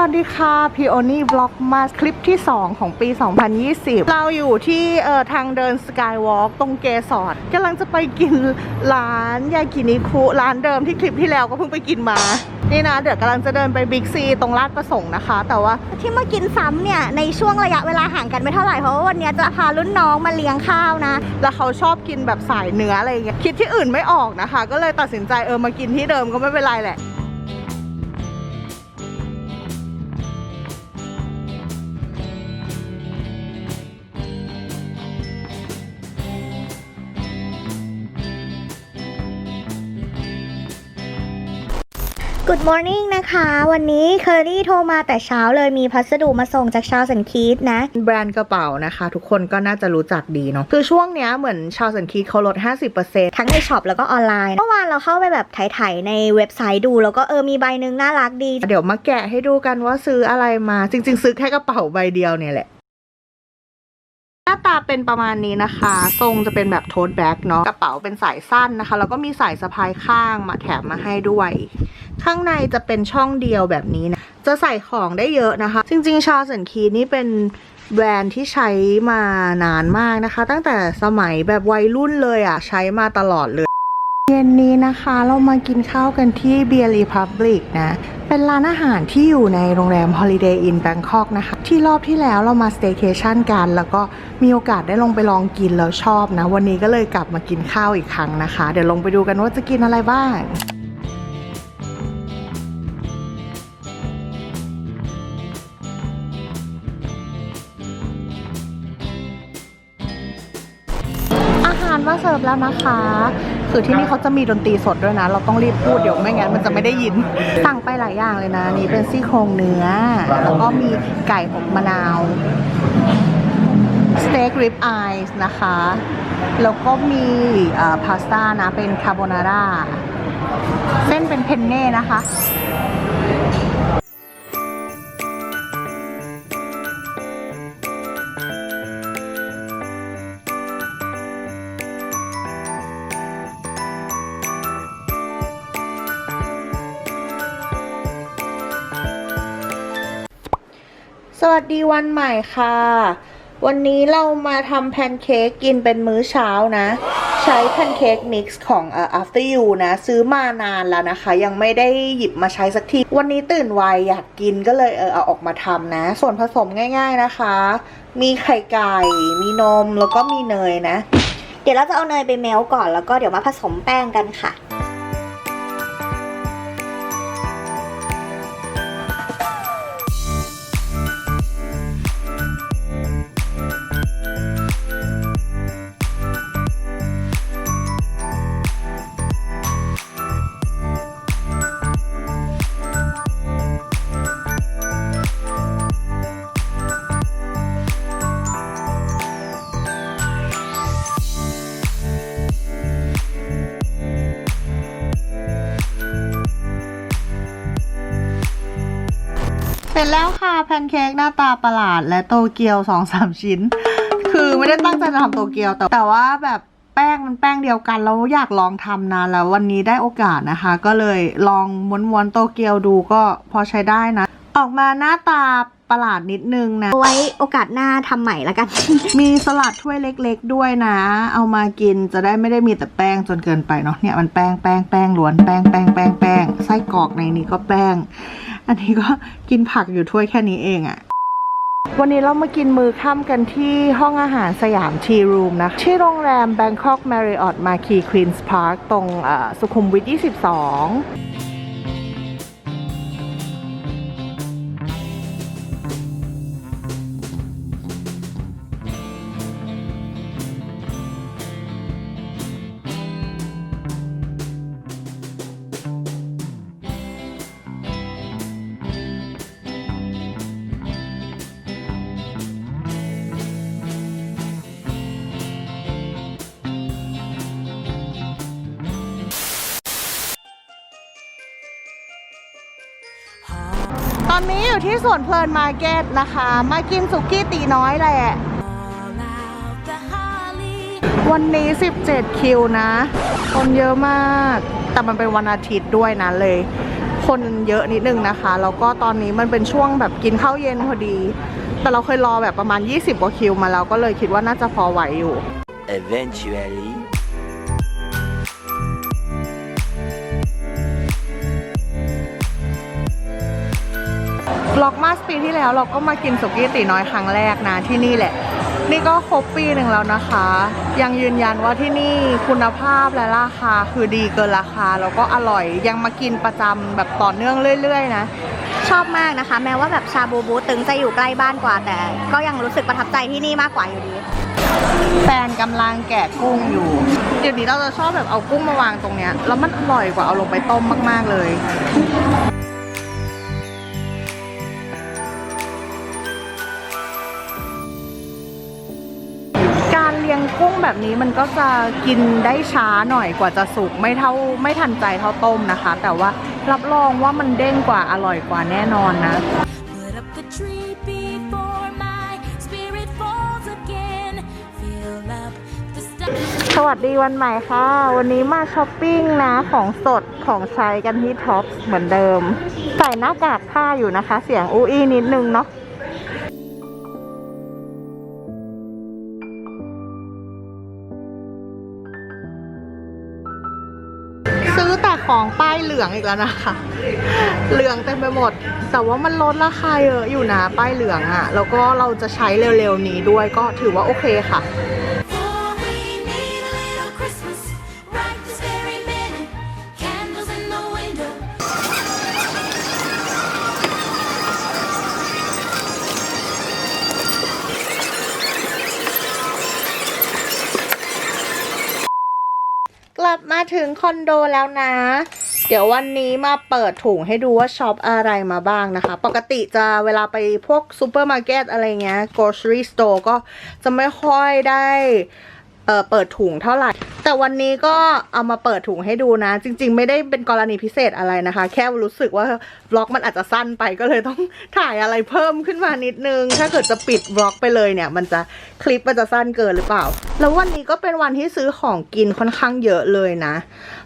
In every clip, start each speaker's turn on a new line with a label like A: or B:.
A: วัสดีค่ะพีโอนี่บล็อกมาคลิปที่ 2 ของปี 2020 เราอยู่ที่เอ่อทางเดินสกายวอล์กตรงเกสรกำลังจะไปกินร้านยากินิคุร้านเดิมที่คลิปที่แล้วก็เพิ่งไปกินมา นี่นะ เดี๋ยวกำลังจะเดินไปบิ๊กซีตรงลาดประสงค์นะคะ แต่ว่า
B: ที่มากินซ้ำเนี่ย ในช่วงระยะเวลาห่างกันไม่เท่าไหร่ เพราะว่าวันนี้จะพารุ่นน้องมาเลี้ยงข้าวนะ
A: แล้วเขาชอบกินแบบสายเนื้ออะไรอย่างเงี้ยคิดที่อื่นไม่ออกนะคะ ก็เลยตัดสินใจเออมากินที่เดิมก็ไม่เป็นไรแหละ
B: Good morning นะคะ วันนี้เคอรี่โทรมาแต่เช้าเลยมีพัสดุมาส่งจากชาวสันคีดนะ
A: แบรนด์กระเป๋านะคะ ทุกคนก็น่าจะรู้จักดีเนาะคือช่วงเนี้ยเหมือนชาวสันคีเขาลด 50%
B: ทั้งในช็อปแล้วก็ออนไลน์เมื่อวานเราเข้าไปแบบไถ่ายๆในเว็บไซต์ดู แล้วก็เออมีใบหนึ่งน่ารักดี
A: เดี๋ยวมาแกะให้ดูกันว่าซื้ออะไรมา จริง ๆ ซื้อแค่กระเป๋าใบเดียวเนี่ยแหละหน้าตาเป็นประมาณนี้นะคะ ทรงจะเป็นแบบโทสแบ็กเนาะ กระเป๋าเป็นสายสั้นนะคะ แล้วก็มีสายสะพายข้างมาแถมมาให้ด้วย ข้างในจะเป็นช่องเดียวแบบนี้นะ จะใส่ของได้เยอะนะคะ จริงๆ ชาสันคีนี่เป็นแบรนด์ที่ใช้มานานมากนะคะ ตั้งแต่สมัยแบบวัยรุ่นเลยอะ่ะ ใช้มาตลอดเลย เย็นนี้นะคะเรามากินข้าวกันที่เบียร์รีพับลิกนะ เป็นร้านอาหารที่อยู่ในโรงแรม Holiday Inn Bangkok นะคะ ที่รอบที่แล้วเรามาสเต y c a t i o n กัน แล้วก็มีโอกาสได้ลงไปลองกินแล้วชอบนะ วันนี้ก็เลยกลับมากินข้าวอีกครั้งนะคะ เดี๋ยวลงไปดูกันว่าจะกินอะไรบ้าง หารมาเสิร์ฟแล้วนะคะ คือที่นี่เขาจะมีดนตรีสดด้วยนะ เราต้องรีบพูดเดี๋ยวไม่งั้นมันจะไม่ได้ยิน สั่งไปหลายอย่างเลยนะนี่เป็นซี่โครงเนื้อ แล้วก็มีไก่อบมะนาวสเต็กริบไอซ์นะคะ แล้วก็มีพาสต้านะเป็นคาโบนาร่า เส้นเป็นเพนเน่นะคะ สวัสดีวันใหม่ค่ะ วันนี้เรามาทำแพนเค้กกินเป็นมื้อเช้านะ ใช้แพนเค้กมิกซ์ของเอ่อ after you นะ ซื้อมานานแล้วนะคะ ยังไม่ได้หยิบมาใช้สักที วันนี้ตื่นไวอยากกินก็เลยเออเอาออกมาทำนะ ส่วนผสมง่ายๆนะคะ มีไข่ไก่ มีนมแล้วก็มีเนยนะ
B: เดี๋ยวเราจะเอาเนยไปเมลก่อนแล้วก็เดี๋ยวมาผสมแป้งกันค่ะ
A: เสร็จแล้วค่ะแพนเค้กหน้าตาประหลาดและโตเกียวสองสามชิ้น คือไม่ได้ตั้งใจจะทำโตเกียวแต่แต่ว่าแบบแป้งมันแป้งเดียวกันแล้วอยากลองทำนานแล้ววันนี้ได้โอกาสนะคะ ก็เลยลองม้วนๆโตเกียวดูก็พอใช้ได้นะ ออกมาหน้าตาประหลาดนิดนึงนะ
B: ไว้โอกาสหน้าทำใหม่ละกัน
A: มีสลัดถ้วยเล็กๆด้วยนะ เอามากินจะได้ไม่ได้มีแต่แป้งจนเกินไปเนาะเนี่ยมันแป้งแป้งแป้งล้วนแป้งแป้งแป้งแป้งไส้กรอกในนี้ก็แป้ง อันนี้ก็กินผักอยู่ถ้วยแค่นี้เองอะวันนี้เรามากินมือค่ำกันที่ห้องอาหารสยามทีรูมนะที่โรงแรม Bangkok Marriott Marquis Queen's Park ตรงสุขุมวิท 22 ตอนนี้อยู่ที่สวนเพลินมาร์เก็ตนะคะ มากินสุกี้ตีน้อยแหละ วันนี้ 17 คิวนะ คนเยอะมาก แต่มันเป็นวันอาทิตย์ด้วยนะเลย คนเยอะนิดนึงนะคะ แล้วก็ตอนนี้มันเป็นช่วงแบบกินข้าวเย็นพอดี แต่เราเคยรอแบบประมาณ 20 กว่าคิวมาแล้วก็เลยคิดว่าน่าจะพอไหวอยู่
C: Eventually.
A: ล็อกมาสปีที่แล้วเราก็มากินสุกี้ตีน้อยครั้งแรกนะที่นี่แหละ นี่ก็ครบปีหนึ่งแล้วนะคะ ยังยืนยันว่าที่นี่คุณภาพและราคาคือดีเกินราคาแล้วก็อร่อยยังมากินประจำแบบต่อเนื่องเรื่อย ๆ นะ
B: ชอบมากนะคะ แม้ว่าแบบชาบูบูตึงจะอยู่ใกล้บ้านกว่าแต่ ก็ยังรู้สึกประทับใจที่นี่มากกว่าอยู่ดี
A: แฟนกำลังแกะกุ้งอยู่ เดี๋ยวนี้เราจะชอบแบบเอากุ้งมาวางตรงเนี้ยแล้วมันอร่อยกว่าเอาลงไปต้มมาก ๆเลย การเลี้ยงกุ้งแบบนี้มันก็จะกินได้ช้าหน่อยกว่าจะสุกไม่เท่าไม่ทันใจเท่าต้มนะคะ แต่ว่ารับรองว่ามันเด้งกว่าอร่อยกว่าแน่นอนนะ
D: Put up the tree before my spirit falls again. Fill up the stars.
A: สวัสดีวันใหม่ค่ะ วันนี้มาช้อปปิ้งนะของสดของใช้กันที่ท็อปส์เหมือนเดิม ใส่หน้ากากผ้าอยู่นะคะ เสียงอู้อี้นิดนึงเนาะ ของป้ายเหลืองอีกแล้วนะคะ เหลืองเต็มไปหมด แต่ว่ามันลดราคาเยอะอยู่นะป้ายเหลืองอะ่ะ แล้วก็เราจะใช้เร็วๆนี้ด้วยก็ถือว่าโอเคค่ะ กลับมาถึงคอนโดแล้วนะ เดี๋ยววันนี้มาเปิดถุงให้ดูว่าช็อปอะไรมาบ้างนะคะ ปกติจะเวลาไปพวกซูเปอร์มาร์เก็ตอะไรเงี้ย grocery store ก็จะไม่ค่อยได้เเปิดถุงเท่าไหร่ แต่วันนี้ก็เอามาเปิดถุงให้ดูนะ จริง ๆ ไม่ได้เป็นกรณีพิเศษอะไรนะคะ แค่รู้สึกว่าบล็อกมันอาจจะสั้นไปก็เลยต้องถ่ายอะไรเพิ่มขึ้นมานิดนึง ถ้าเกิดจะปิดบล็อกไปเลยเนี่ย มันจะคลิปมันจะสั้นเกินหรือเปล่า แล้ววันนี้ก็เป็นวันที่ซื้อของกินค่อนข้างเยอะเลยนะ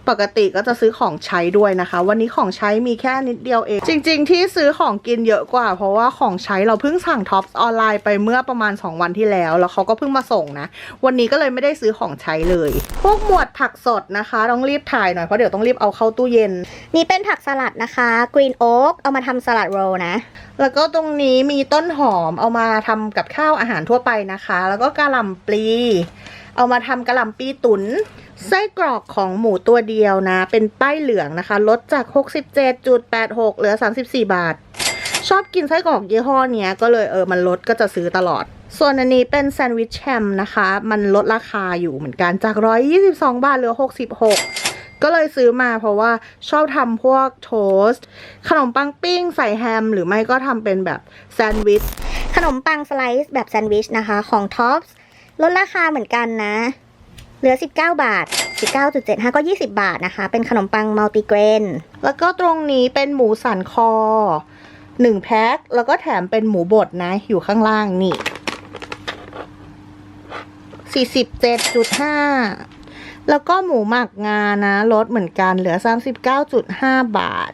A: ปกติก็จะซื้อของใช้ด้วยนะคะ วันนี้ของใช้มีแค่นิดเดียวเอง จริง ๆ ที่ซื้อของกินเยอะกว่า เพราะว่าของใช้เราเพิ่งสั่งท็อปออนไลน์ไปเมื่อประมาณ 2 วันที่แล้ว แล้วเขาก็เพิ่งมาส่งนะ วันนี้ก็เลยไม่ได้ซื้อของใช้เลย พวกหมวดผักสดนะคะ ต้องรีบถ่ายหน่อยเพราะเดี๋ยวต้องรีบเอาเข้าตู้เย็น
B: นี่เป็นผักสลัดนะคะ Green Oak เอามาทำสลัดโรลนะ
A: แล้วก็ตรงนี้มีต้นหอมเอามาทำกับข้าวอาหารทั่วไปนะคะ แล้วก็กะหล่ำปลี เอามาทำกะหล่ำปีตุนไส้กรอกของหมูตัวเดียวนะ เป็นป้ายเหลืองนะคะ ลดจาก 67.86 เหลือ 34 บาท ชอบกินไส้กรอกยี่ห้อเนี้ย ก็เลยเออมันลดก็จะซื้อตลอด ส่วนอันนี้เป็นแซนด์วิชแฮมนะคะ มันลดราคาอยู่เหมือนกันจาก 122 บาทเหลือ 66 ก็เลยซื้อมาเพราะว่าชอบทำพวกโทสต์ขนมปังปิ้งใส่แฮม หรือไม่ก็ทำเป็นแบบแซนด์วิช
B: ขนมปังสไลซ์แบบแซนด์วิชนะคะของท็อปส์ลดราคาเหมือนกันนะ เหลือ 19 บาท 19.75 ก็ 20 บาทนะคะ เป็นขนมปังมัลติเกรน
A: แล้วก็ตรงนี้เป็นหมูสันคอ 1 แพ็ค แล้วก็แถมเป็นหมูบดนะ อยู่ข้างล่างนี่47.5 แล้วก็หมูหมักงานะลดเหมือนกันเหลือสามสิบเก้าจุดห้าบาท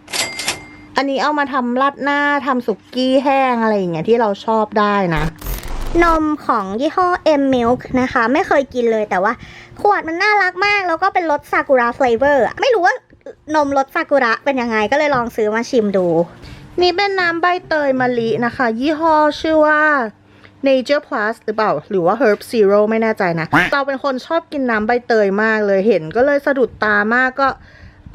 A: อันนี้เอามาทำราดหน้าทำสุกี้แห้งอะไรอย่างเงี้ยที่เราชอบได้นะ
B: นมของยี่ห้อ M Milk นะคะ ไม่เคยกินเลยแต่ว่า ขวดมันน่ารักมาก แล้วก็เป็นรสซากุระเฟลเวอร์ไม่รู้ว่านมรสซากุระเป็นยังไงก็เลยลองซื้อมาชิมดู
A: นี่เป็นน้ำใบเตยมะลินะคะ ยี่ห้อชื่อว่า Nature Plus หรือเปล่า หรือว่า Herb Zero ไม่แน่ใจนะ เราเป็นคนชอบกินน้ำใบเตยมากเลยเห็นก็เลยสะดุดตามากก็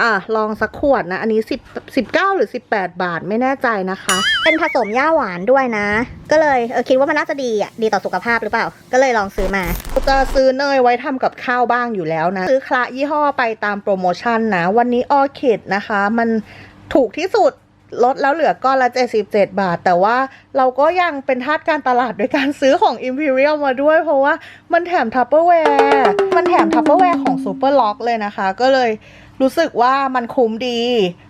A: อะ ลองสักขวดนะ อันนี้10 19 หรือ 18 บาทไม่แน่ใจนะคะ
B: เป็นผสมย่าหวานด้วยนะ ก็เลยเออคิดว่ามันน่าจะดีอะ ดีต่อสุขภาพหรือเปล่า ก็เลยลองซื้อมา
A: จะซื้อเนยไว้ทำกับข้าวบ้างอยู่แล้วนะ ซื้อคละยี่ห้อไปตามโปรโมชั่นนะ วันนี้ออคิดนะคะ มันถูกที่สุด ลดแล้วเหลือก้อนละ 77 บาท แต่ว่าเราก็ยังเป็นทาสการตลาดโดยการซื้อของ Imperial มาด้วย เพราะว่ามันแถมทัพเปอร์แวร์มันแถมทัพเปอร์แวร์ของ Super Lock เลยนะคะ ก็เลยรู้สึกว่ามันคุ้มดี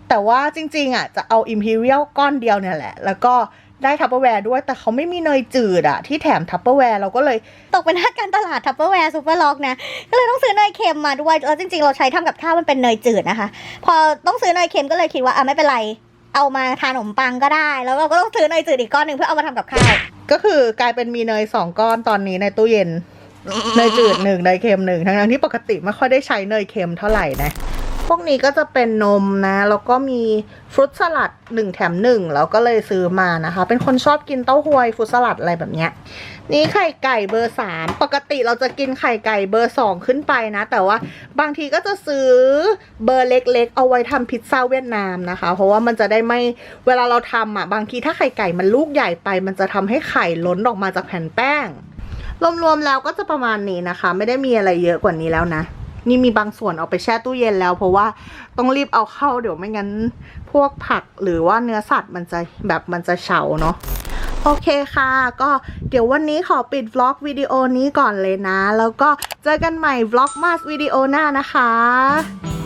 A: แต่ว่าจริง ๆอะจะเอา Imperial ก้อนเดียวเนี่ยแหละ แล้วก็ได้ทัพเปอร์แวร์ด้วยแต่เขาไม่มีเนยจืดอะที่แถมทัพเปอร์แวร์เราก็เลย
B: ตกเป็นทาสการตลาดทัพเปอร์แวร์ซูเปอร์ล็อกนะก็เลยต้องซื้อเนยเค็มมาด้วยแล้วจริงๆ เราใช้ทำกับข้าวมันเป็นเนยจืดนะคะ พอต้องซื้อเนยเค็มก็เลยคิดว่าอะไม่เป็นไร เอามาทานขนมปังก็ได้ แล้วเราก็ต้องซื้อเนยจืดอีกก้อนหนึ่งเพื่อเอามาทำกับข้าว
A: ก็คือกลายเป็นมีเนยสองก้อนตอนนี้ในตู้เย็นเนยจืดหนึ่งเนยเค็มหนึ่งทั้งๆที่ปกติไม่ค่อยได้ใช้เนยเค็มเท่าไหร่นะ พวกนี้ก็จะเป็นนมนะ แล้วก็มีฟรุตสลัดหนึ่งแถมหนึ่งแล้วก็เลยซื้อมานะคะ เป็นคนชอบกินเต้าหวยฟรุตสลัดอะไรแบบเนี้ย นี่ไข่ไก่เบอร์สามปกติเราจะกินไข่ไก่เบอร์สองขึ้นไปนะ แต่ว่าบางทีก็จะซื้อเบอร์เล็ก ๆ เอาไว้ทำพิซซ่าเวียดนามนะคะ เพราะว่ามันจะได้ไม่เวลาเราทำอะบางทีถ้าไข่ไก่มันลูกใหญ่ไป มันจะทำให้ไข่ล้นออกมาจากแผ่นแป้งรวมๆแล้วก็จะประมาณนี้นะคะ ไม่ได้มีอะไรเยอะกว่านี้แล้วนะ นี่มีบางส่วนเอาไปแช่ตู้เย็นแล้ว เพราะว่าต้องรีบเอาเข้าเดี๋ยวไม่งั้นพวกผักหรือว่าเนื้อสัตว์มันจะแบบมันจะเฉาเนาะโอเคค่ะ ก็เดี๋ยววันนี้ขอปิดวล็อกวิดีโอนี้ก่อนเลยนะ แล้วก็เจอกันใหม่วล็อกมาสวิดีโอหน้านะคะ